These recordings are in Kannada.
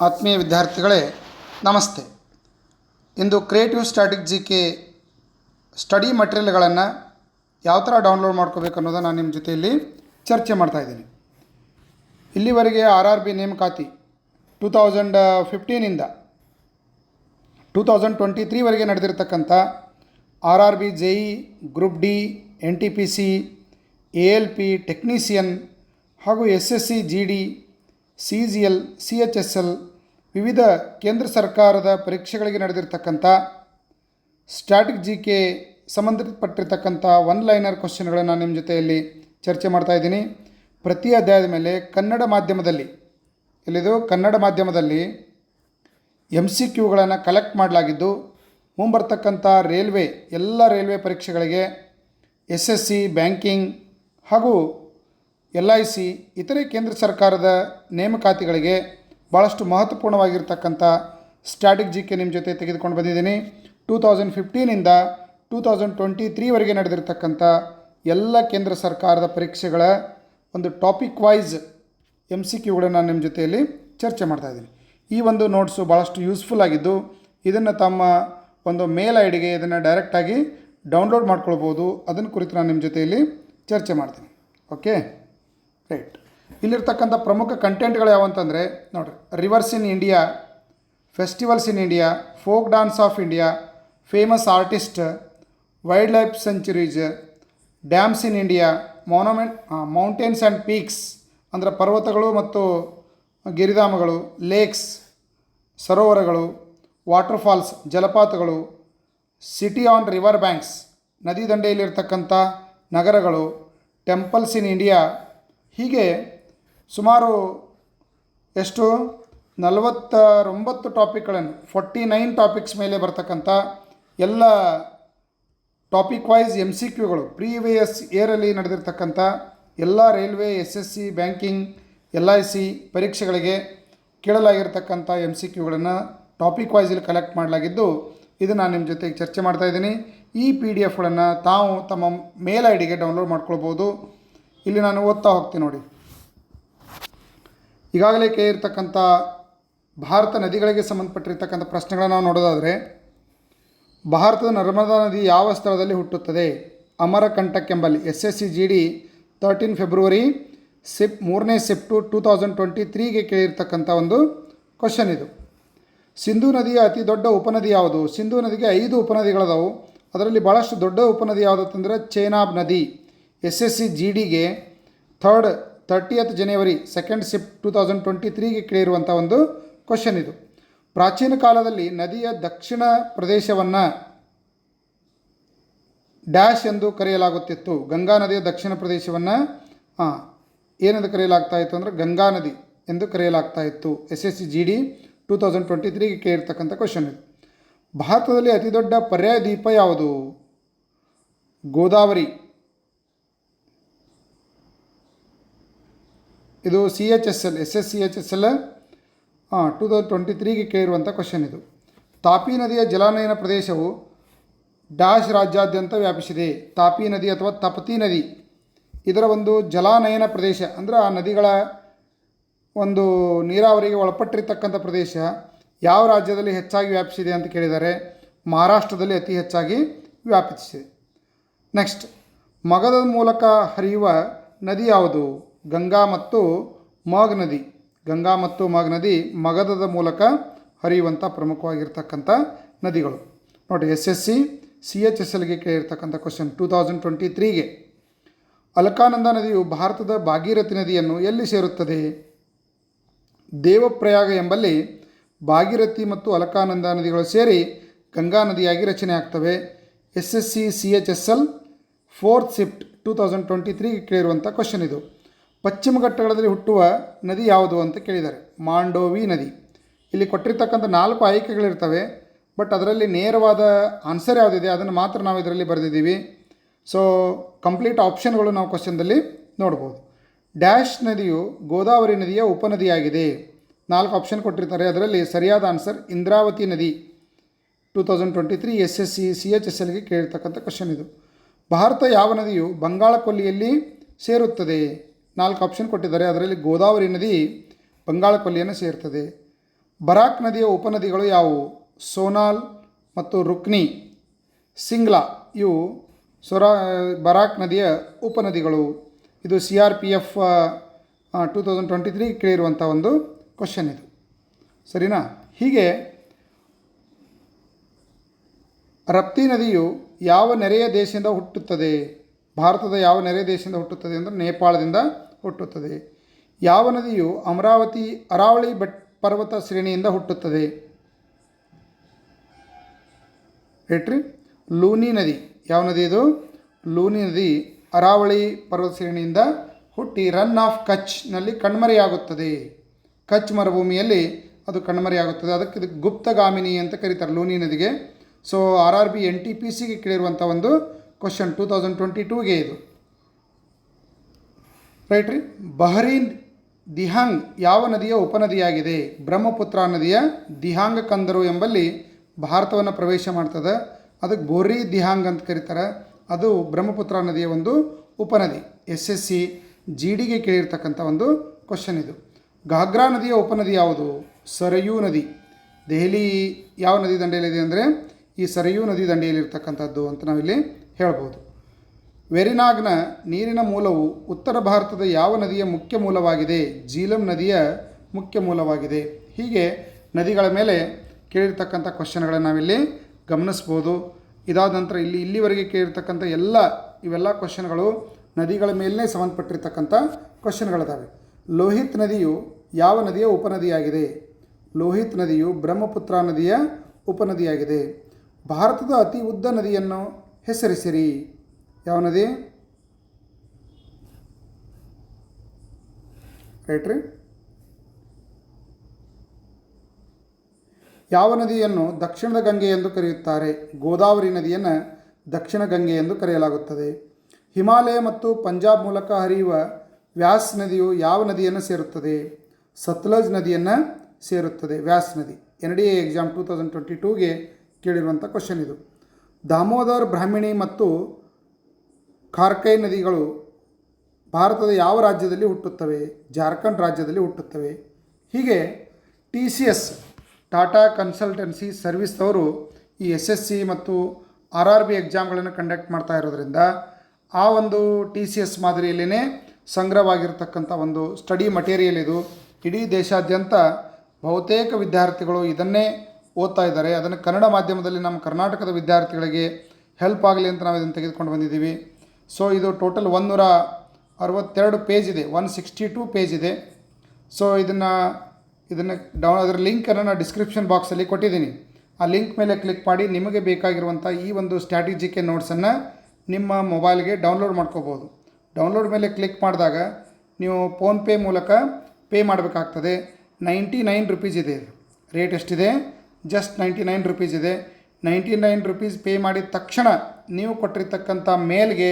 ಆತ್ಮೀಯ ವಿದ್ಯಾರ್ಥಿಗಳೇ, ನಮಸ್ತೆ. ಇಂದು creative static G K study ಮಟೀರಿಯಲ್ಗಳನ್ನು ಯಾವ ಥರ ಡೌನ್ಲೋಡ್ ಮಾಡ್ಕೋಬೇಕು ಅನ್ನೋದನ್ನು ನಾನು ನಿಮ್ಮ ಜೊತೆಯಲ್ಲಿ ಚರ್ಚೆ ಮಾಡ್ತಾಯಿದ್ದೀನಿ ಇಲ್ಲಿವರೆಗೆ ಆರ್ ಆರ್ ಬಿ ನೇಮಕಾತಿ ಟೂ ತೌಸಂಡ್ ಫಿಫ್ಟೀನಿಂದ ಟೂ ತೌಸಂಡ್ ಟ್ವೆಂಟಿ ತ್ರೀವರೆಗೆ ನಡೆದಿರ್ತಕ್ಕಂಥ R R B J E group D N T P C A L P technician ಹಾಗೂ S S C G D C G L C H S L ವಿವಿಧ ಕೇಂದ್ರ ಸರ್ಕಾರದ ಪರೀಕ್ಷೆಗಳಿಗೆ ನಡೆದಿರ್ತಕ್ಕಂಥ ಸ್ಟ್ಯಾಟಿಕ್ ಜಿ ಕೆ ಸಂಬಂಧಪಟ್ಟಿರ್ತಕ್ಕಂಥ ಒನ್ ಲೈನರ್ ಕ್ವಶನ್ಗಳನ್ನು ನಿಮ್ಮ ಜೊತೆಯಲ್ಲಿ ಚರ್ಚೆ ಮಾಡ್ತಾ ಇದ್ದೀನಿ. ಪ್ರತಿ ಅಧ್ಯಾಯದ ಮೇಲೆ ಕನ್ನಡ ಮಾಧ್ಯಮದಲ್ಲಿ, ಎಲ್ಲಿದು? ಕನ್ನಡ ಮಾಧ್ಯಮದಲ್ಲಿ ಎಂ ಸಿ ಕ್ಯೂಗಳನ್ನು ಕಲೆಕ್ಟ್ ಮಾಡಲಾಗಿದ್ದು, ಮುಂಬರ್ತಕ್ಕಂಥ ರೈಲ್ವೆ ಎಲ್ಲ ರೈಲ್ವೆ ಪರೀಕ್ಷೆಗಳಿಗೆ ಎಸ್ ಎಸ್ ಸಿ ಬ್ಯಾಂಕಿಂಗ್ ಹಾಗೂ ಎಲ್ ಐ ಸಿ, ಇತರೆ ಕೇಂದ್ರ ಸರ್ಕಾರದ ನೇಮಕಾತಿಗಳಿಗೆ ಭಾಳಷ್ಟು ಮಹತ್ವಪೂರ್ಣವಾಗಿರ್ತಕ್ಕಂಥ ಸ್ಟ್ರಾಟಜಿಕ್ಕೆ ನಿಮ್ಮ ಜೊತೆ ತೆಗೆದುಕೊಂಡು ಬಂದಿದ್ದೀನಿ. ಟೂ ತೌಸಂಡ್ ಫಿಫ್ಟೀನಿಂದ ಟೂ ತೌಸಂಡ್ ಟ್ವೆಂಟಿ ತ್ರೀವರೆಗೆ ನಡೆದಿರ್ತಕ್ಕಂಥ ಎಲ್ಲ ಕೇಂದ್ರ ಸರ್ಕಾರದ ಪರೀಕ್ಷೆಗಳ ಒಂದು ಟಾಪಿಕ್ ವೈಸ್ ಎಂ ಸಿ ಕ್ಯೂಗಳನ್ನು ನಾನು ನಿಮ್ಮ ಜೊತೆಯಲ್ಲಿ ಚರ್ಚೆ ಮಾಡ್ತಾಯಿದ್ದೀನಿ ಈ ಒಂದು ನೋಟ್ಸು ಭಾಳಷ್ಟು ಯೂಸ್ಫುಲ್ ಆಗಿದ್ದು, ಇದನ್ನು ತಮ್ಮ ಒಂದು ಮೇಲ್ ಐ ಡಿಗೆ ಇದನ್ನು ಡೈರೆಕ್ಟಾಗಿ ಡೌನ್ಲೋಡ್ ಮಾಡ್ಕೊಳ್ಬೋದು. ಅದನ್ನು ಕುರಿತು ನಾನು ನಿಮ್ಮ ಜೊತೆಯಲ್ಲಿ ಚರ್ಚೆ ಮಾಡ್ತೀನಿ. ಓಕೆ? ರೈಟ್ ಇಲ್ಲಿರ್ತಕ್ಕಂಥ ಪ್ರಮುಖ ಕಂಟೆಂಟ್ಗಳು ಯಾವಂತಂದರೆ ನೋಡಿರಿ rivers in India festivals in India folk dance of India famous artist wild life sanctuaries dams in India monument mountains and peaks ಅಂದರೆ ಪರ್ವತಗಳು ಮತ್ತು ಗಿರಿಧಾಮಗಳು ಲೇಕ್ಸ್ ಸರೋವರಗಳು ವಾಟರ್ಫಾಲ್ಸ್ ಜಲಪಾತಗಳು ಸಿಟಿ ಆನ್ ರಿವರ್ ಬ್ಯಾಂಕ್ಸ್ ನದಿ ದಂಡೆಯಲ್ಲಿರ್ತಕ್ಕಂಥ ನಗರಗಳು ಟೆಂಪಲ್ಸ್ ಇನ್ ಇಂಡಿಯಾ ಹೀಗೆ ಸುಮಾರು ಎಷ್ಟು? ನಲವತ್ತರೊಂಬತ್ತು ಟಾಪಿಕ್ಗಳನ್ನು ಫೋರ್ಟಿ ನೈನ್ ಟಾಪಿಕ್ಸ್ ಮೇಲೆ ಬರ್ತಕ್ಕಂಥ ಎಲ್ಲ ಟಾಪಿಕ್ ವೈಸ್ ಎಂ ಸಿ ಕ್ಯೂಗಳು ಪ್ರೀವಿಯಸ್ ಇಯರಲ್ಲಿ ನಡೆದಿರ್ತಕ್ಕಂಥ ಎಲ್ಲ railway S S C banking L I C ಪರೀಕ್ಷೆಗಳಿಗೆ ಕೇಳಲಾಗಿರ್ತಕ್ಕಂಥ ಎಂ ಸಿ ಕ್ಯೂಗಳನ್ನು ಟಾಪಿಕ್ ವೈಸಲ್ಲಿ ಕಲೆಕ್ಟ್ ಮಾಡಲಾಗಿದ್ದು, ಇದು ನಾನು ನಿಮ್ಮ ಜೊತೆಗೆ ಚರ್ಚೆ ಮಾಡ್ತಾ ಇದ್ದೀನಿ. ಈ ಪಿ ಡಿ ಎಫ್ಗಳನ್ನು ತಾವು ತಮ್ಮ ಮೇಲ್ ಐ ಡಿಗೆ ಡೌನ್ಲೋಡ್ ಮಾಡ್ಕೊಳ್ಬೋದು. ಇಲ್ಲಿ ನಾನು ಓದ್ತಾ ಹೋಗ್ತೀನಿ ನೋಡಿ. ಈಗಾಗಲೇ ಕೇಳಿರ್ತಕ್ಕಂಥ ಭಾರತ ನದಿಗಳಿಗೆ ಸಂಬಂಧಪಟ್ಟಿರ್ತಕ್ಕಂಥ ಪ್ರಶ್ನೆಗಳನ್ನು ನಾವು ನೋಡೋದಾದರೆ, ಭಾರತದ ನರ್ಮದಾ ನದಿ ಯಾವ ಸ್ಥಳದಲ್ಲಿ ಹುಟ್ಟುತ್ತದೆ? ಅಮರಕಂಟಕ್ ಎಂಬಲ್ಲಿ S S C G D thirteen February SIP ಮೂರನೇ ಸೆಪ್ಟು ಟೂ ತೌಸಂಡ್ ಟ್ವೆಂಟಿ ತ್ರೀಗೆ ಕೇಳಿರ್ತಕ್ಕಂಥ ಒಂದು ಕ್ವಶನ್ ಇದು. ಸಿಂಧೂ ನದಿಯ ಅತಿ ದೊಡ್ಡ ಉಪನದಿ ಯಾವುದು? ಸಿಂಧೂ ನದಿಗೆ ಐದು ಉಪನದಿಗಳದಾವು. ಅದರಲ್ಲಿ ಭಾಳಷ್ಟು ದೊಡ್ಡ ಉಪನದಿ ಯಾವುದು ಅಂತಂದರೆ, ಚೇನಾಬ್ ನದಿ. ಎಸ್ ಎಸ್ ಸಿ ಜಿ ಡಿಗೆ third thirtieth January second shift two thousand twenty ತ್ರೀಗೆ ಕೇಳಿರುವಂಥ ಒಂದು ಕ್ವಶನ್ ಇದು. ಪ್ರಾಚೀನ ಕಾಲದಲ್ಲಿ ನದಿಯ ದಕ್ಷಿಣ ಪ್ರದೇಶವನ್ನು ಡ್ಯಾಶ್ ಎಂದು ಕರೆಯಲಾಗುತ್ತಿತ್ತು. ಗಂಗಾ ನದಿಯ ದಕ್ಷಿಣ ಪ್ರದೇಶವನ್ನು ಏನೆಂದು ಕರೆಯಲಾಗ್ತಾ ಇತ್ತು ಅಂದರೆ ಗಂಗಾ ನದಿ ಎಂದು ಕರೆಯಲಾಗ್ತಾ ಇತ್ತು. S S C G D two thousand twenty ತ್ರೀಗೆ ಕೇಳಿರ್ತಕ್ಕಂಥ ಕ್ವಶನ್ ಇದು. ಭಾರತದಲ್ಲಿ ಅತಿದೊಡ್ಡ ಪರ್ಯಾಯ ದ್ವೀಪ ಯಾವುದು? ಗೋದಾವರಿ. ಇದು C H S L S S C H S L two thousand twenty ತ್ರೀಗೆ ಕೇಳಿರುವಂಥ ಕ್ವಶನ್ ಇದು. ತಾಪಿ ನದಿಯ ಜಲಾನಯನ ಪ್ರದೇಶವು ಡ್ಯಾಶ್ ರಾಜ್ಯಾದ್ಯಂತ ವ್ಯಾಪಿಸಿದೆ. ತಾಪಿ ನದಿ ಅಥವಾ ತಪತಿ ನದಿ, ಇದರ ಒಂದು ಜಲಾನಯನ ಪ್ರದೇಶ, ಅಂದರೆ ಆ ನದಿಗಳ ಒಂದು ನೀರಾವರಿಗೆ ಒಳಪಟ್ಟಿರ್ತಕ್ಕಂಥ ಪ್ರದೇಶ, ಯಾವ ರಾಜ್ಯದಲ್ಲಿ ಹೆಚ್ಚಾಗಿ ವ್ಯಾಪಿಸಿದೆ ಅಂತ ಕೇಳಿದರೆ ಮಹಾರಾಷ್ಟ್ರದಲ್ಲಿ ಅತಿ ಹೆಚ್ಚಾಗಿ ವ್ಯಾಪಿಸಿದೆ. ನೆಕ್ಸ್ಟ್ ಮಗದ ಮೂಲಕ ಹರಿಯುವ ನದಿ ಯಾವುದು? ಗಂಗಾ ಮತ್ತು ಮಾಗ್ ನದಿ. ಗಂಗಾ ಮತ್ತು ಮಾಗ್ ನದಿ ಮಗಧದ ಮೂಲಕ ಹರಿಯುವಂಥ ಪ್ರಮುಖವಾಗಿರ್ತಕ್ಕಂಥ ನದಿಗಳು. ನೋಡಿ, S S C C H S ಎಲ್ಗೆ ಕೇಳಿರ್ತಕ್ಕಂಥ ಕ್ವಶನ್ ಟೂ ತೌಸಂಡ್ ಟ್ವೆಂಟಿ ತ್ರೀಗೆ ಅಲಕಾನಂದ ನದಿಯು ಭಾರತದ ಭಾಗೀರಥಿ ನದಿಯನ್ನು ಎಲ್ಲಿ ಸೇರುತ್ತದೆ? ದೇವಪ್ರಯಾಗ ಎಂಬಲ್ಲಿ ಭಾಗೀರಥಿ ಮತ್ತು ಅಲಕಾನಂದ ನದಿಗಳು ಸೇರಿ ಗಂಗಾ ನದಿಯಾಗಿ ರಚನೆ ಆಗ್ತವೆ. S S C C H S L fourth shift two thousand twenty ತ್ರೀಗೆ ಕೇಳಿರುವಂಥ ಕ್ವಶನ್ ಇದು. ಪಶ್ಚಿಮ ಘಟ್ಟಗಳಲ್ಲಿ ಹುಟ್ಟುವ ನದಿ ಯಾವುದು ಅಂತ ಕೇಳಿದ್ದಾರೆ. ಮಾಂಡೋವಿ ನದಿ. ಇಲ್ಲಿ ಕೊಟ್ಟಿರ್ತಕ್ಕಂಥ ನಾಲ್ಕು ಆಯ್ಕೆಗಳಿರ್ತವೆ, ಬಟ್ ಅದರಲ್ಲಿ ನೇರವಾದ ಆನ್ಸರ್ ಯಾವುದಿದೆ? ಅದನ್ನು ಮಾತ್ರ ನಾವು ಇದರಲ್ಲಿ ಬರೆದಿದ್ದೀವಿ. ಸೊ ಕಂಪ್ಲೀಟ್ ಆಪ್ಷನ್ಗಳು ನಾವು ಕ್ವಶನ್ದಲ್ಲಿ ನೋಡ್ಬೋದು. ಡ್ಯಾಶ್ ನದಿಯು ಗೋದಾವರಿ ನದಿಯ ಉಪನದಿಯಾಗಿದೆ. ನಾಲ್ಕು ಆಪ್ಷನ್ ಕೊಟ್ಟಿರ್ತಾರೆ. ಅದರಲ್ಲಿ ಸರಿಯಾದ ಆನ್ಸರ್ ಇಂದ್ರಾವತಿ ನದಿ. Two thousand twenty three S S C C H S ಎಲ್ಗೆ ಕೇಳಿರ್ತಕ್ಕಂಥ ಕ್ವಶನ್ ಇದು. ಭಾರತ ಯಾವ ನದಿಯು ಬಂಗಾಳ ಕೊಲ್ಲಿಯಲ್ಲಿ ಸೇರುತ್ತದೆ? ನಾಲ್ಕು ಆಪ್ಷನ್ ಕೊಟ್ಟಿದ್ದಾರೆ. ಅದರಲ್ಲಿ ಗೋದಾವರಿ ನದಿ ಬಂಗಾಳ ಕೊಲ್ಲಿಯನ್ನು ಸೇರ್ತದೆ. ಬರಾಕ್ ನದಿಯ ಉಪನದಿಗಳು ಯಾವುವು? ಸೋನಾಲ್ ಮತ್ತು ರುಕ್ನಿ, ಸಿಂಗ್ಲಾ. ಇವು ಸೊರಾ, ಬರಾಕ್ ನದಿಯ ಉಪನದಿಗಳು. ಇದು C R P F two thousand twenty three ಕೇಳಿರುವಂಥ ಒಂದು ಕ್ವಶನ್ ಇದು. ಸರಿನಾ? ಹೀಗೆ ರಪ್ತಿ ನದಿಯು ಯಾವ ನೆರೆಯ ದೇಶದಿಂದ ಹುಟ್ಟುತ್ತದೆ? ಭಾರತದ ಯಾವ ನೆರೆಯ ದೇಶದಿಂದ ಹುಟ್ಟುತ್ತದೆ ಅಂದರೆ ನೇಪಾಳದಿಂದ ಹುಟ್ಟುತ್ತದೆ. ಯಾವ ನದಿಯು ಅಮರಾವತಿ ಅರಾವಳಿ ಬೆಟ್ ಪರ್ವತ ಶ್ರೇಣಿಯಿಂದ ಹುಟ್ಟುತ್ತದೆ? ಹೇಳ್ರಿ. ಲೂನಿ ನದಿ. ಯಾವ ನದಿ ಇದು? ಲೂನಿ ನದಿ ಅರಾವಳಿ ಪರ್ವತ ಶ್ರೇಣಿಯಿಂದ ಹುಟ್ಟಿ ರನ್ ಆಫ್ ಕಚ್ನಲ್ಲಿ ಕಣ್ಮರೆಯಾಗುತ್ತದೆ. ಕಚ್ ಮರುಭೂಮಿಯಲ್ಲಿ ಅದು ಕಣ್ಮರೆಯಾಗುತ್ತದೆ. ಅದಕ್ಕೆ ಇದು ಗುಪ್ತಗಾಮಿನಿ ಅಂತ ಕರೀತಾರೆ ಲೂನಿ ನದಿಗೆ. So R R B N T P ಸಿಗೆ ಕೇಳಿರುವಂಥ ಒಂದು ಕ್ವಶನ್ ಟೂ ತೌಸಂಡ್ ಟ್ವೆಂಟಿ ಟೂಗೆ ಇದು. ರೈಟ್ ರೀ ಬಹರೀನ್ ದಿಹಾಂಗ್ ಯಾವ ನದಿಯ ಉಪನದಿಯಾಗಿದೆ? ಬ್ರಹ್ಮಪುತ್ರ ನದಿಯ ದಿಹಾಂಗ ಕಂದರು ಎಂಬಲ್ಲಿ ಭಾರತವನ್ನು ಪ್ರವೇಶ ಮಾಡ್ತದೆ. ಅದಕ್ಕೆ ಬೋರಿ ದಿಹಾಂಗ್ ಅಂತ ಕರೀತಾರೆ. ಅದು ಬ್ರಹ್ಮಪುತ್ರ ನದಿಯ ಒಂದು ಉಪನದಿ. ಎಸ್ ಎಸ್ ಸಿ ಜಿ ಡಿಗೆ ಕೇಳಿರ್ತಕ್ಕಂಥ ಒಂದು ಕ್ವಶನ್ ಇದು. ಘಾಗ್ರಾ ನದಿಯ ಉಪನದಿ ಯಾವುದು? ಸರಯೂ ನದಿ. ದೆಹಲಿ ಯಾವ ನದಿ ದಂಡೆಯಲ್ಲಿದೆ ಅಂದರೆ ಈ ಸರಯೂ ನದಿ ದಂಡೆಯಲ್ಲಿರ್ತಕ್ಕಂಥದ್ದು ಅಂತ ನಾವಿಲ್ಲಿ ಹೇಳ್ಬೋದು. ವೆರಿನಾಗ್ನ ನೀರಿನ ಮೂಲವು ಉತ್ತರ ಭಾರತದ ಯಾವ ನದಿಯ ಮುಖ್ಯ ಮೂಲವಾಗಿದೆ? ಜೀಲಂ ನದಿಯ ಮುಖ್ಯ ಮೂಲವಾಗಿದೆ. ಹೀಗೆ ನದಿಗಳ ಮೇಲೆ ಕೇಳಿರ್ತಕ್ಕಂಥ ಕ್ವಶನ್ಗಳನ್ನು ನಾವಿಲ್ಲಿ ಗಮನಿಸ್ಬೋದು. ಇದಾದ ನಂತರ ಇಲ್ಲಿ ಇಲ್ಲಿವರೆಗೆ ಕೇಳಿರ್ತಕ್ಕಂಥ ಎಲ್ಲ, ಇವೆಲ್ಲ ಕ್ವಶನ್ಗಳು ನದಿಗಳ ಮೇಲೇ ಸಂಬಂಧಪಟ್ಟಿರ್ತಕ್ಕಂಥ ಕ್ವಶನ್ಗಳಿದ್ದಾವೆ ಲೋಹಿತ್ ನದಿಯು ಯಾವ ನದಿಯ ಉಪನದಿಯಾಗಿದೆ? ಲೋಹಿತ್ ನದಿಯು ಬ್ರಹ್ಮಪುತ್ರ ನದಿಯ ಉಪನದಿಯಾಗಿದೆ. ಭಾರತದ ಅತಿ ಉದ್ದ ನದಿಯನ್ನು ಹೆಸರಿಸಿರಿ. ಯಾವ ನದಿ? ರೈಟ್ ರೀ. ಯಾವ ನದಿಯನ್ನು ದಕ್ಷಿಣದ ಗಂಗೆ ಎಂದು ಕರೆಯುತ್ತಾರೆ? ಗೋದಾವರಿ ನದಿಯನ್ನು ದಕ್ಷಿಣ ಗಂಗೆ ಎಂದು ಕರೆಯಲಾಗುತ್ತದೆ. ಹಿಮಾಲಯ ಮತ್ತು ಪಂಜಾಬ್ ಮೂಲಕ ಹರಿಯುವ ವ್ಯಾಸ್ ನದಿಯು ಯಾವ ನದಿಯನ್ನು ಸೇರುತ್ತದೆ? ಸತ್ಲಜ್ ನದಿಯನ್ನು ಸೇರುತ್ತದೆ. ವ್ಯಾಸ್ ನದಿ. N D A exam two thousand twenty ಟೂಗೆ ಕೇಳಿರುವಂಥ ಕ್ವಶನ್ ಇದು. ದಾಮೋದರ್ ಬ್ರಾಹ್ಮಿಣಿ ಮತ್ತು ಖಾರ್ಕೈ ನದಿಗಳು ಭಾರತದ ಯಾವ ರಾಜ್ಯದಲ್ಲಿ ಹುಟ್ಟುತ್ತವೆ? ಜಾರ್ಖಂಡ್ ರಾಜ್ಯದಲ್ಲಿ ಹುಟ್ಟುತ್ತವೆ. ಹೀಗೆ T C S, Tata consultancy ಸರ್ವಿಸ್ದವರು ಈ ಎಸ್ ಎಸ್ ಸಿ ಮತ್ತು ಆರ್ ಆರ್ ಬಿ ಎಕ್ಸಾಮ್ಗಳನ್ನು ಕಂಡಕ್ಟ್ ಮಾಡ್ತಾ ಇರೋದ್ರಿಂದ ಆ ಒಂದು ಟಿ ಸಿ ಎಸ್ ಮಾದರಿಯಲ್ಲೇ ಸಂಗ್ರಹವಾಗಿರ್ತಕ್ಕಂಥ ಒಂದು ಸ್ಟಡಿ ಮಟೀರಿಯಲ್ ಇದು. ಇಡೀ ದೇಶಾದ್ಯಂತ ಬಹುತೇಕ ವಿದ್ಯಾರ್ಥಿಗಳು ಇದನ್ನೇ ಓದ್ತಾ ಇದ್ದಾರೆ. ಅದನ್ನು ಕನ್ನಡ ಮಾಧ್ಯಮದಲ್ಲಿ ನಮ್ಮ ಕರ್ನಾಟಕದ ವಿದ್ಯಾರ್ಥಿಗಳಿಗೆ ಹೆಲ್ಪ್ ಆಗಲಿ ಅಂತ ನಾವು ಇದನ್ನು ತೆಗೆದುಕೊಂಡು ಬಂದಿದ್ದೀವಿ. ಸೊ ಇದು ಟೋಟಲ್ ಒಂದೂರ ಅರವತ್ತೆರಡು ಪೇಜ್ ಇದೆ. ಒನ್ ಸಿಕ್ಸ್ಟಿ ಟೂ ಪೇಜ್ ಇದೆ. ಸೊ ಇದನ್ನು ಇದನ್ನು ಡೌನ್ ಅದರ ಲಿಂಕನ್ನು ನಾನು ಡಿಸ್ಕ್ರಿಪ್ಷನ್ ಬಾಕ್ಸಲ್ಲಿ ಕೊಟ್ಟಿದ್ದೀನಿ. ಆ ಲಿಂಕ್ ಮೇಲೆ ಕ್ಲಿಕ್ ಮಾಡಿ ನಿಮಗೆ ಬೇಕಾಗಿರುವಂಥ ಈ ಒಂದು ಸ್ಟ್ರಾಟಜಿಕೆ ನೋಟ್ಸನ್ನು ನಿಮ್ಮ ಮೊಬೈಲ್ಗೆ ಡೌನ್ಲೋಡ್ ಮಾಡ್ಕೋಬೋದು. ಡೌನ್ಲೋಡ್ ಮೇಲೆ ಕ್ಲಿಕ್ ಮಾಡಿದಾಗ ನೀವು ಫೋನ್ಪೇ ಮೂಲಕ ಪೇ ಮಾಡಬೇಕಾಗ್ತದೆ. ನೈಂಟಿ ನೈನ್ ರುಪೀಸ್ ಇದೆ. ರೇಟ್ ಎಷ್ಟಿದೆ? ಜಸ್ಟ್ ನೈಂಟಿ ನೈನ್ ರುಪೀಸ್ ಇದೆ. ನೈಂಟಿ ನೈನ್ ರುಪೀಸ್ ಪೇ ಮಾಡಿದ ತಕ್ಷಣ ನೀವು ಕೊಟ್ಟಿರ್ತಕ್ಕಂಥ ಮೇಲ್ಗೆ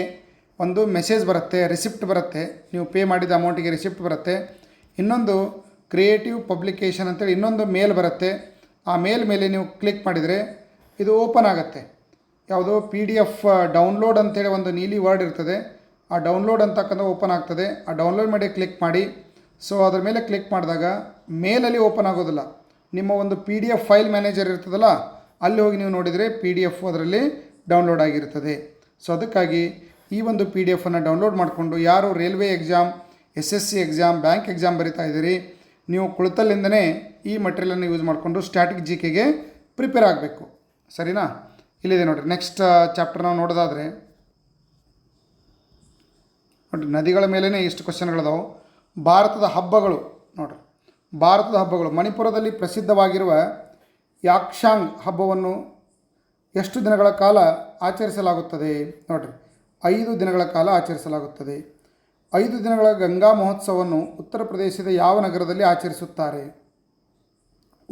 ಒಂದು ಮೆಸೇಜ್ ಬರುತ್ತೆ ರಿಸಿಪ್ಟ್ ಬರುತ್ತೆ, ನೀವು ಪೇ ಮಾಡಿದ ಅಮೌಂಟಿಗೆ ರಿಸಿಪ್ಟ್ ಬರುತ್ತೆ. ಇನ್ನೊಂದು ಕ್ರಿಯೇಟಿವ್ ಪಬ್ಲಿಕೇಶನ್ ಅಂತೇಳಿ ಇನ್ನೊಂದು ಮೇಲ್ ಬರುತ್ತೆ. ಆ ಮೇಲ್ ಮೇಲೆ ನೀವು ಕ್ಲಿಕ್ ಮಾಡಿದರೆ ಇದು ಓಪನ್ ಆಗುತ್ತೆ. ಯಾವುದೋ ಪಿ ಡಿ ಎಫ್ ಡೌನ್ಲೋಡ್ ಅಂತೇಳಿ ಒಂದು ನೀಲಿ ವರ್ಡ್ ಇರ್ತದೆ. ಆ ಡೌನ್ಲೋಡ್ ಅಂತಕ್ಕಂಥ ಓಪನ್ ಆಗ್ತದೆ. ಆ ಡೌನ್ಲೋಡ್ ಮಾಡಿ ಕ್ಲಿಕ್ ಮಾಡಿ. ಸೊ ಅದ್ರ ಮೇಲೆ ಕ್ಲಿಕ್ ಮಾಡಿದಾಗ ಮೇಲಲ್ಲಿ ಓಪನ್ ಆಗೋದಿಲ್ಲ. ನಿಮ್ಮ ಒಂದು P D F file manager ಇರ್ತದಲ್ಲ, ಅಲ್ಲಿ ಹೋಗಿ ನೀವು ನೋಡಿದರೆ ಪಿ ಡಿ ಎಫ್ ಅದರಲ್ಲಿ ಡೌನ್ಲೋಡ್ ಆಗಿರ್ತದೆ. ಸೊ ಅದಕ್ಕಾಗಿ ಈ ಒಂದು ಪಿ ಡಿ ಎಫನ್ನು ಡೌನ್ಲೋಡ್ ಮಾಡಿಕೊಂಡು ಯಾರು railway exam S S C exam bank exam ಬರಿತಾ ಇದ್ದೀರಿ, ನೀವು ಕುಳಿತಲ್ಲಿಂದನೇ ಈ ಮಟೀರಿಯಲನ್ನು ಯೂಸ್ ಮಾಡಿಕೊಂಡು ಸ್ಟ್ಯಾಟಿಕ್ ಜಿ ಕೆಗೆ ಪ್ರಿಪೇರ್ ಆಗಬೇಕು. ಸರಿನಾ? ಇಲ್ಲಿದೆ ನೋಡಿರಿ ನೆಕ್ಸ್ಟ್ ಚಾಪ್ಟರ್ ನಾವು ನೋಡೋದಾದರೆ, ನೋಡಿರಿ, ನದಿಗಳ ಮೇಲೇ ಇಷ್ಟು ಕ್ವಶನ್ಗಳದಾವು ಭಾರತದ ಹಬ್ಬಗಳು, ನೋಡಿರಿ, ಭಾರತದ ಹಬ್ಬಗಳು, ಮಣಿಪುರದಲ್ಲಿ ಪ್ರಸಿದ್ಧವಾಗಿರುವ ಯಾಕ್ಷಾಂಗ್ ಹಬ್ಬವನ್ನು ಎಷ್ಟು ದಿನಗಳ ಕಾಲ ಆಚರಿಸಲಾಗುತ್ತದೆ, ನೋಡಿರಿ. ಐದು ದಿನಗಳ ಕಾಲ ಆಚರಿಸಲಾಗುತ್ತದೆ. ಐದು ದಿನಗಳ ಗಂಗಾ ಮಹೋತ್ಸವವನ್ನು ಉತ್ತರ ಪ್ರದೇಶದ ಯಾವ ನಗರದಲ್ಲಿ ಆಚರಿಸುತ್ತಾರೆ?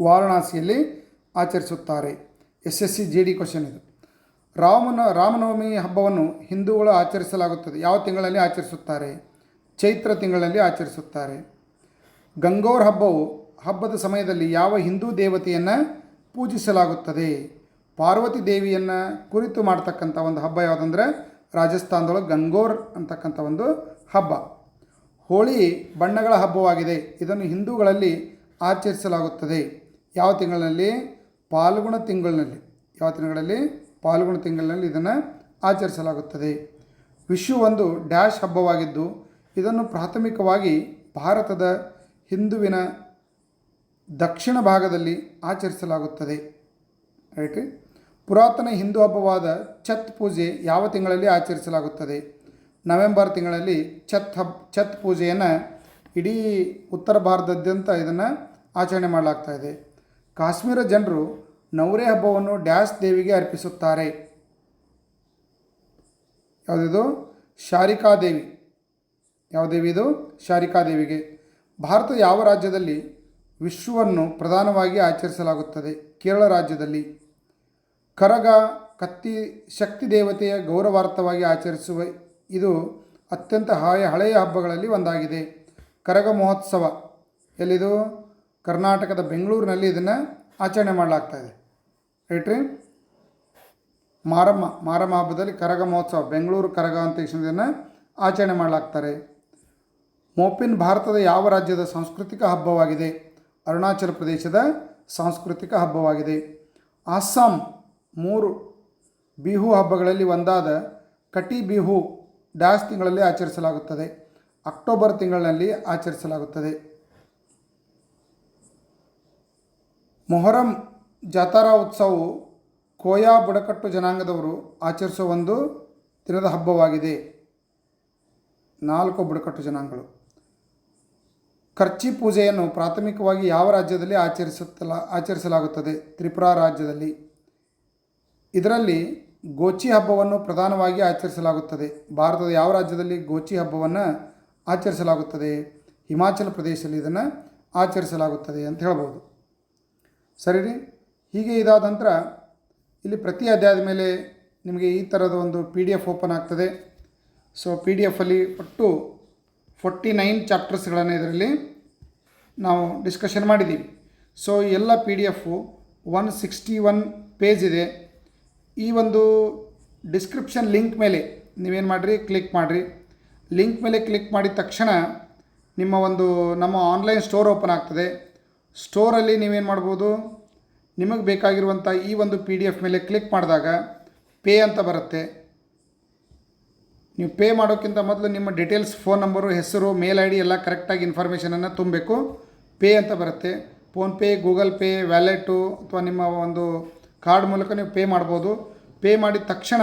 ವಾರಣಾಸಿಯಲ್ಲಿ ಆಚರಿಸುತ್ತಾರೆ. S S C G D question ಇದು. ರಾಮನ, ರಾಮನವಮಿ ಹಬ್ಬವನ್ನು ಹಿಂದೂಗಳು ಆಚರಿಸಲಾಗುತ್ತದೆ. ಯಾವ ತಿಂಗಳಲ್ಲಿ ಆಚರಿಸುತ್ತಾರೆ? ಚೈತ್ರ ತಿಂಗಳಲ್ಲಿ ಆಚರಿಸುತ್ತಾರೆ. ಗಂಗೋರ್ ಹಬ್ಬವು ಹಬ್ಬದ ಸಮಯದಲ್ಲಿ ಯಾವ ಹಿಂದೂ ದೇವತೆಯನ್ನು ಪೂಜಿಸಲಾಗುತ್ತದೆ? ಪಾರ್ವತಿ ದೇವಿಯನ್ನು ಕುರಿತು ಮಾಡ್ತಕ್ಕಂಥ ಒಂದು ಹಬ್ಬ ಯಾವುದಂದ್ರೆ ರಾಜಸ್ಥಾನದೊಳಗೆ ಗಂಗೋರ್ ಅಂತಕ್ಕಂಥ ಒಂದು ಹಬ್ಬ. ಹೋಳಿ ಬಣ್ಣಗಳ ಹಬ್ಬವಾಗಿದೆ. ಇದನ್ನು ಹಿಂದೂಗಳಲ್ಲಿ ಆಚರಿಸಲಾಗುತ್ತದೆ. ಯಾವ ತಿಂಗಳಿನಲ್ಲಿ? ಪಾಲ್ಗುಣ ತಿಂಗಳಿನಲ್ಲಿ. ಯಾವ ತಿಂಗಳಲ್ಲಿ? ಪಾಲ್ಗುಣ ತಿಂಗಳಿನಲ್ಲಿ ಇದನ್ನು ಆಚರಿಸಲಾಗುತ್ತದೆ. ವಿಶು ಒಂದು ಡ್ಯಾಶ್ ಹಬ್ಬವಾಗಿದ್ದು, ಇದನ್ನು ಪ್ರಾಥಮಿಕವಾಗಿ ಭಾರತದ ಹಿಂದುವಿನ ದಕ್ಷಿಣ ಭಾಗದಲ್ಲಿ ಆಚರಿಸಲಾಗುತ್ತದೆ. ರೈಟ್ ಪುರಾತನ ಹಿಂದೂ ಹಬ್ಬವಾದ ಛತ್ ಪೂಜೆ ಯಾವ ತಿಂಗಳಲ್ಲಿ ಆಚರಿಸಲಾಗುತ್ತದೆ? ನವೆಂಬರ್ ತಿಂಗಳಲ್ಲಿ ಛತ್ ಹಬ್, ಛತ್ ಪೂಜೆಯನ್ನು ಇಡೀ ಉತ್ತರ ಭಾರತದಾದ್ಯಂತ ಇದನ್ನು ಆಚರಣೆ ಮಾಡಲಾಗ್ತಾ ಇದೆ. ಕಾಶ್ಮೀರ ಜನರು ನವರೆ ಹಬ್ಬವನ್ನು ಡ್ಯಾಶ್ ದೇವಿಗೆ ಅರ್ಪಿಸುತ್ತಾರೆ. ಯಾವುದಿದು? ಶಾರಿಕಾದೇವಿ ಯಾವ ದೇವಿ ಇದು? ಶಾರಿಕಾದೇವಿಗೆ ಭಾರತ ಯಾವ ರಾಜ್ಯದಲ್ಲಿ ವಿಶ್ವವನ್ನು ಪ್ರಧಾನವಾಗಿ ಆಚರಿಸಲಾಗುತ್ತದೆ? ಕೇರಳ ರಾಜ್ಯದಲ್ಲಿ. ಕರಗ, ಕತ್ತಿ, ಶಕ್ತಿ ದೇವತೆಯ ಗೌರವಾರ್ಥವಾಗಿ ಆಚರಿಸುವ ಇದು ಅತ್ಯಂತ ಹಾಯ ಹಳೆಯ ಹಬ್ಬಗಳಲ್ಲಿ ಒಂದಾಗಿದೆ. ಕರಗ ಮಹೋತ್ಸವ. ಎಲ್ಲಿದು? ಕರ್ನಾಟಕದ ಬೆಂಗಳೂರಿನಲ್ಲಿ ಇದನ್ನು ಆಚರಣೆ ಮಾಡಲಾಗ್ತಾ ಇದೆ. ರೈಟ್ರಿ ಮಾರಮ್ಮ ಮಾರಮ್ಮ ಹಬ್ಬದಲ್ಲಿ ಕರಗ ಮಹೋತ್ಸವ. ಬೆಂಗಳೂರು ಕರಗ ಅಂತ ಇದನ್ನು ಆಚರಣೆ ಮಾಡಲಾಗ್ತಾರೆ. ಮೋಪಿನ್ ಭಾರತದ ಯಾವ ರಾಜ್ಯದ ಸಾಂಸ್ಕೃತಿಕ ಹಬ್ಬವಾಗಿದೆ? ಅರುಣಾಚಲ ಪ್ರದೇಶದ ಸಾಂಸ್ಕೃತಿಕ ಹಬ್ಬವಾಗಿದೆ. ಅಸ್ಸಾಂ ಮೂರು ಬಿಹು ಹಬ್ಬಗಳಲ್ಲಿ ಒಂದಾದ ಕಟಿ ಬಿಹು ಡ್ಯಾಸ್ ತಿಂಗಳಲ್ಲಿ ಆಚರಿಸಲಾಗುತ್ತದೆ. ಅಕ್ಟೋಬರ್ ತಿಂಗಳಿನಲ್ಲಿ ಆಚರಿಸಲಾಗುತ್ತದೆ. ಮೊಹರಂ ಜಾತಾರಾ ಉತ್ಸವವು ಕೋಯಾ ಬುಡಕಟ್ಟು ಜನಾಂಗದವರು ಆಚರಿಸುವ ಒಂದು ದಿನದ ಹಬ್ಬವಾಗಿದೆ. ನಾಲ್ಕು ಬುಡಕಟ್ಟು ಜನಾಂಗಗಳು. ಖರ್ಚಿ ಪೂಜೆಯನ್ನು ಪ್ರಾಥಮಿಕವಾಗಿ ಯಾವ ರಾಜ್ಯದಲ್ಲಿ ಆಚರಿಸುತ್ತಲ, ಆಚರಿಸಲಾಗುತ್ತದೆ? ತ್ರಿಪುರಾ ರಾಜ್ಯದಲ್ಲಿ. ಇದರಲ್ಲಿ ಗೋಚಿ ಹಬ್ಬವನ್ನು ಪ್ರಧಾನವಾಗಿ ಆಚರಿಸಲಾಗುತ್ತದೆ. ಭಾರತದ ಯಾವ ರಾಜ್ಯದಲ್ಲಿ ಗೋಚಿ ಹಬ್ಬವನ್ನು ಆಚರಿಸಲಾಗುತ್ತದೆ? ಹಿಮಾಚಲ ಪ್ರದೇಶದಲ್ಲಿ ಇದನ್ನು ಆಚರಿಸಲಾಗುತ್ತದೆ ಅಂತ ಹೇಳ್ಬೋದು. ಸರಿ ರೀ? ಹೀಗೆ ಇದಾದ ನಂತರ ಇಲ್ಲಿ ಪ್ರತಿ ಅಧ್ಯಾಯದ ಮೇಲೆ ನಿಮಗೆ ಈ ಥರದ ಒಂದು ಪಿ ಡಿ ಎಫ್ ಓಪನ್ ಆಗ್ತದೆ. ಸೊ ಪಿ ಡಿ ಎಫಲ್ಲಿ ಒಟ್ಟು ಫೋರ್ಟಿ ನೈನ್ ಚಾಪ್ಟರ್ಸ್ಗಳನ್ನು ಇದರಲ್ಲಿ ನಾವು ಡಿಸ್ಕಷನ್ ಮಾಡಿದ್ದೀವಿ. ಸೊ ಎಲ್ಲ P D F one sixty one page ಇದೆ. ಈ ಒಂದು ಡಿಸ್ಕ್ರಿಪ್ಷನ್ ಲಿಂಕ್ ಮೇಲೆ ನೀವೇನು ಮಾಡಿರಿ? ಕ್ಲಿಕ್ ಮಾಡಿರಿ. ಲಿಂಕ್ ಮೇಲೆ ಕ್ಲಿಕ್ ಮಾಡಿದ ತಕ್ಷಣ ನಿಮ್ಮ ಒಂದು, ನಮ್ಮ ಆನ್ಲೈನ್ ಸ್ಟೋರ್ ಓಪನ್ ಆಗ್ತದೆ. ಸ್ಟೋರಲ್ಲಿ ನೀವೇನು ಮಾಡ್ಬೋದು? ನಿಮಗೆ ಬೇಕಾಗಿರುವಂಥ ಈ ಒಂದು ಪಿ ಡಿ ಎಫ್ ಮೇಲೆ ಕ್ಲಿಕ್ ಮಾಡಿದಾಗ ಪೇ ಅಂತ ಬರುತ್ತೆ. ನೀವು ಪೇ ಮಾಡೋಕ್ಕಿಂತ ಮೊದಲು ನಿಮ್ಮ ಡೀಟೇಲ್ಸ್ ಫೋನ್ ನಂಬರು ಹೆಸರು ಮೇಲ್ ಐ ಡಿ ಎಲ್ಲ ಕರೆಕ್ಟಾಗಿ ಇನ್ಫಾರ್ಮೇಷನನ್ನು ತುಂಬಬೇಕು. ಪೇ ಅಂತ ಬರುತ್ತೆ. ಫೋನ್ಪೇ ಗೂಗಲ್ ಪೇ ವ್ಯಾಲೆಟು ಅಥವಾ ನಿಮ್ಮ ಒಂದು ಕಾರ್ಡ್ ಮೂಲಕ ನೀವು ಪೇ ಮಾಡ್ಬೋದು. ಪೇ ಮಾಡಿದ ತಕ್ಷಣ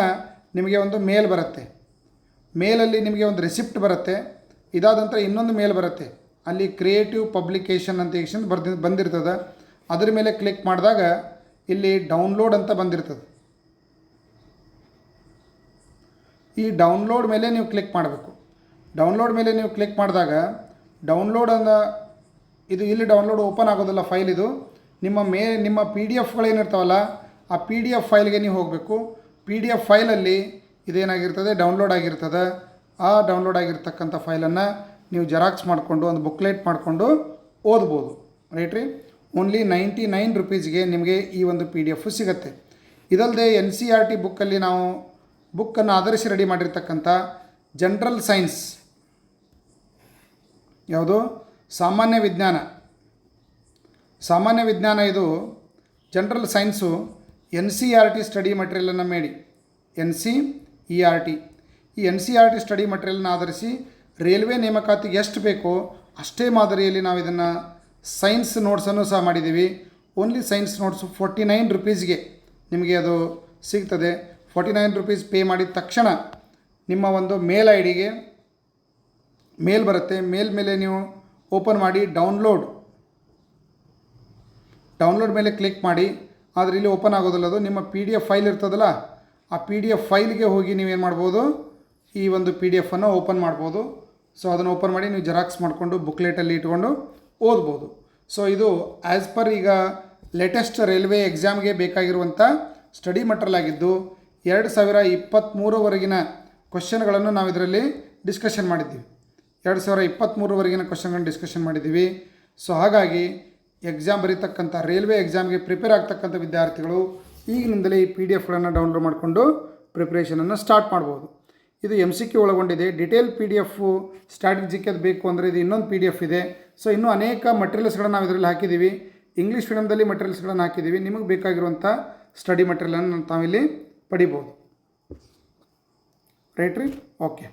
ನಿಮಗೆ ಒಂದು ಮೇಲ್ ಬರುತ್ತೆ. ಮೇಲಲ್ಲಿ ನಿಮಗೆ ಒಂದು ರೆಸಿಪ್ಟ್ ಬರುತ್ತೆ. ಇದಾದ ನಂತರ ಇನ್ನೊಂದು ಮೇಲ್ ಬರುತ್ತೆ. ಅಲ್ಲಿ ಕ್ರಿಯೇಟಿವ್ ಪಬ್ಲಿಕೇಶನ್ ಅಂತ ಹೇಳಿ ಬರ್ದಿ, ಬಂದಿರ್ತದೆ. ಅದ್ರ ಮೇಲೆ ಕ್ಲಿಕ್ ಮಾಡಿದಾಗ ಇಲ್ಲಿ ಡೌನ್ಲೋಡ್ ಅಂತ ಬಂದಿರ್ತದೆ. ಈ ಡೌನ್ಲೋಡ್ ಮೇಲೆ ನೀವು ಕ್ಲಿಕ್ ಮಾಡಬೇಕು. ಡೌನ್ಲೋಡ್ ಮೇಲೆ ನೀವು ಕ್ಲಿಕ್ ಮಾಡಿದಾಗ ಡೌನ್ಲೋಡ್ ಅನ್ನ ಇದು ಇಲ್ಲಿ ಡೌನ್ಲೋಡ್ ಓಪನ್ ಆಗೋದಿಲ್ಲ ಫೈಲ್ ಇದು. ನಿಮ್ಮ ಮೇ, ನಿಮ್ಮ ಪಿ ಡಿ ಎಫ್ಗಳೇನಿರ್ತಾವಲ್ಲ ಆ ಪಿ ಡಿ ಎಫ್ ಫೈಲ್ಗೆ ನೀವು ಹೋಗಬೇಕು. ಪಿ ಡಿ ಎಫ್ ಫೈಲಲ್ಲಿ ಇದೇನಾಗಿರ್ತದೆ? ಡೌನ್ಲೋಡ್ ಆಗಿರ್ತದೆ. ಆ ಡೌನ್ಲೋಡ್ ಆಗಿರ್ತಕ್ಕಂಥ ಫೈಲನ್ನು ನೀವು ಜೆರಾಕ್ಸ್ ಮಾಡಿಕೊಂಡು, ಒಂದು ಬುಕ್ಲೆಟ್ ಮಾಡಿಕೊಂಡು ಓದ್ಬೋದು. ರೈಟ್ ರೀ? ಓನ್ಲಿ ನೈಂಟಿ ನೈನ್ ರುಪೀಸ್ಗೆ ನಿಮಗೆ ಈ ಒಂದು ಪಿ ಡಿ ಎಫ್ ಸಿಗುತ್ತೆ. ಇದಲ್ಲದೆ ಎನ್ ಸಿ ಆರ್ ಟಿ ಬುಕ್ಕಲ್ಲಿ ನಾವು ಬುಕ್ಕನ್ನು ಆಧರಿಸಿ ರೆಡಿ ಮಾಡಿರ್ತಕ್ಕಂಥ ಜನ್ರಲ್ ಸೈನ್ಸ್ ಯಾವುದು? ಸಾಮಾನ್ಯ ವಿಜ್ಞಾನ. ಸಾಮಾನ್ಯ ವಿಜ್ಞಾನ ಇದು general science N C R T study ಮಟೀರಿಯಲನ್ನು ಮೇಡಿ. N C, E R T. ಈ N C R T study ಮಟೀರಿಯಲ್ನ ಆಧರಿಸಿ ರೈಲ್ವೆ ನೇಮಕಾತಿಗೆ ಎಷ್ಟು ಬೇಕೋ ಅಷ್ಟೇ ಮಾದರಿಯಲ್ಲಿ ನಾವು ಇದನ್ನು ಸೈನ್ಸ್ ನೋಟ್ಸನ್ನು ಸಹ ಮಾಡಿದ್ದೀವಿ only science notes forty nine ರುಪೀಸ್ಗೆ ನಿಮಗೆ ಅದು ಸಿಗ್ತದೆ. ಫೋರ್ಟಿ ನೈನ್ ರುಪೀಸ್ ಪೇ ಮಾಡಿದ ತಕ್ಷಣ ನಿಮ್ಮ ಒಂದು ಮೇಲ್ ಐ ಡಿಗೆ ಮೇಲ್ ಬರುತ್ತೆ. ಮೇಲ್ ಮೇಲೆ ನೀವು ಓಪನ್ ಮಾಡಿ ಡೌನ್ಲೋಡ್. ಡೌನ್ಲೋಡ್ ಮೇಲೆ ಕ್ಲಿಕ್ ಮಾಡಿ ಆದರೆ ಇಲ್ಲಿ ಓಪನ್ ಆಗೋದಿಲ್ಲ ಅದು. ನಿಮ್ಮ ಪಿ ಡಿ ಎಫ್ ಫೈಲ್ ಇರ್ತದಲ್ಲ, ಆ ಪಿ ಡಿ ಎಫ್ ಫೈಲ್ಗೆ ಹೋಗಿ ನೀವೇನು ಮಾಡ್ಬೋದು? ಈ ಒಂದು ಪಿ ಡಿ ಎಫನ್ನು ಓಪನ್ ಮಾಡ್ಬೋದು. ಸೊ ಅದನ್ನು ಓಪನ್ ಮಾಡಿ ನೀವು ಜೆರಾಕ್ಸ್ ಮಾಡಿಕೊಂಡು ಬುಕ್ಲೆಟಲ್ಲಿ ಇಟ್ಕೊಂಡು ಓದ್ಬೋದು. ಸೊ ಇದು ಆ್ಯಸ್ ಪರ್ ಈಗ ಲೇಟೆಸ್ಟ್ ರೈಲ್ವೆ ಎಕ್ಸಾಮ್ಗೆ ಬೇಕಾಗಿರುವಂಥ ಸ್ಟಡಿ ಮಟ್ರಲ್ ಆಗಿದ್ದು, ಎರಡು ಸಾವಿರ ಇಪ್ಪತ್ತ್ಮೂರವರೆಗಿನ ಕ್ವಶನ್ಗಳನ್ನು ನಾವು ಇದರಲ್ಲಿ ಡಿಸ್ಕಷನ್ ಮಾಡಿದ್ದೀವಿ. ಎರಡು ಸಾವಿರ ಇಪ್ಪತ್ತ್ಮೂರವರೆಗಿನ ಕ್ವಶನ್ಗಳನ್ನು ಡಿಸ್ಕಷನ್ ಮಾಡಿದ್ದೀವಿ. ಸೊ ಹಾಗಾಗಿ ಎಕ್ಸಾಮ್ ಬರೀತಕ್ಕಂಥ ರೈಲ್ವೆ ಎಕ್ಸಾಮ್ಗೆ ಪ್ರಿಪೇರ್ ಆಗ್ತಕ್ಕಂಥ ವಿದ್ಯಾರ್ಥಿಗಳು ಈಗಿನಿಂದಲೇ ಈ ಪಿ ಡಿ ಎಫ್ಗಳನ್ನು ಡೌನ್ಲೋಡ್ ಮಾಡಿಕೊಂಡು ಪ್ರಿಪ್ರೇಷನನ್ನು ಸ್ಟಾರ್ಟ್ ಮಾಡ್ಬೋದು. ಇದು ಎಂ ಸಿ ಕ್ಯೂ ಒಳಗೊಂಡಿದೆ. Detail P D F strategic ಅದು ಬೇಕು ಅಂದರೆ ಇದು ಇನ್ನೊಂದು ಪಿ ಡಿ ಎಫ್ ಇದೆ. ಸೊ ಇನ್ನೂ ಅನೇಕ ಮಟೀರಿಯಲ್ಸ್ಗಳನ್ನು ನಾವು ಇದರಲ್ಲಿ ಹಾಕಿದ್ದೀವಿ ಇಂಗ್ಲೀಷ್ ಮೀಡಿಯಮ್ದಲ್ಲಿ ಮಟೀರಿಯಲ್ಸ್ಗಳನ್ನು ಹಾಕಿದ್ದೀವಿ ನಿಮಗೆ ಬೇಕಾಗಿರುವಂಥ ಸ್ಟಡಿ ಮಟೀರಿಯಲನ್ನು ತಾವಿಲ್ಲಿ ಪಡಿಬೋದು. ರೈಟ್ ರೀ? ಓಕೆ